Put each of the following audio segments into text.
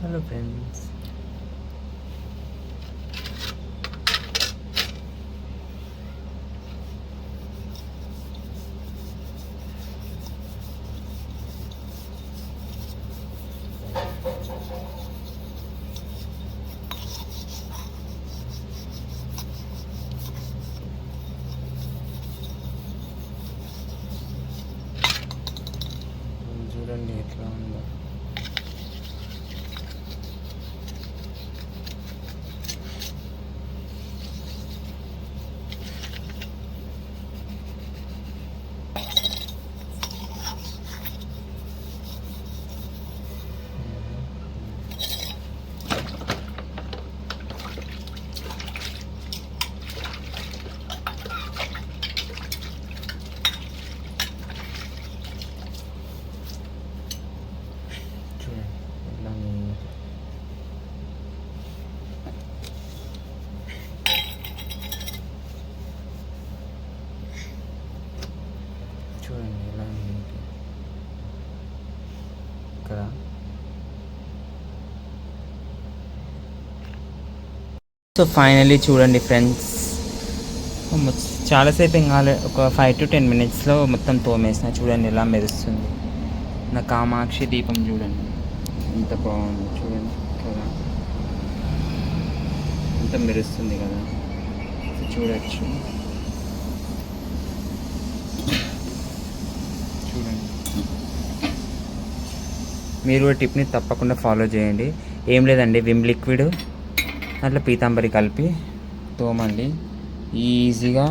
Hello friends చూడండి ఎట్లా ఉందో. ఇక్కడ. సో ఫైనలీ చూడండి ఫ్రెండ్స్ oh, చాలాసేపు ఏం కాలే. ఒక ఫైవ్ టు టెన్ మినిట్స్లో మొత్తం తోమేసిన. చూడండి ఎలా మెరుస్తుంది. నా కామాక్షి దీపం చూడండి. ఎంత బాగుంది చూడండి. కదా ఎంత మెరుస్తుంది కదా. చూడచ్చు చూడొచ్చు. చూడండి. మీరు కూడా టిప్ని తప్పకుండా ఫాలో చేయండి. ఏం లేదండి విమ్ లిక్విడ్ అట్లా పీతాంబరి కలిపి తోమండి. ఈజీగా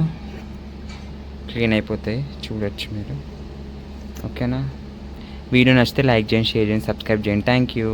క్లీన్ అయిపోతాయి. చూడొచ్చు మీరు. ఓకేనా? వీడియో నచ్చితే లైక్ చేయండి షేర్ చేయండి సబ్స్క్రైబ్ చేయండి. Thank you.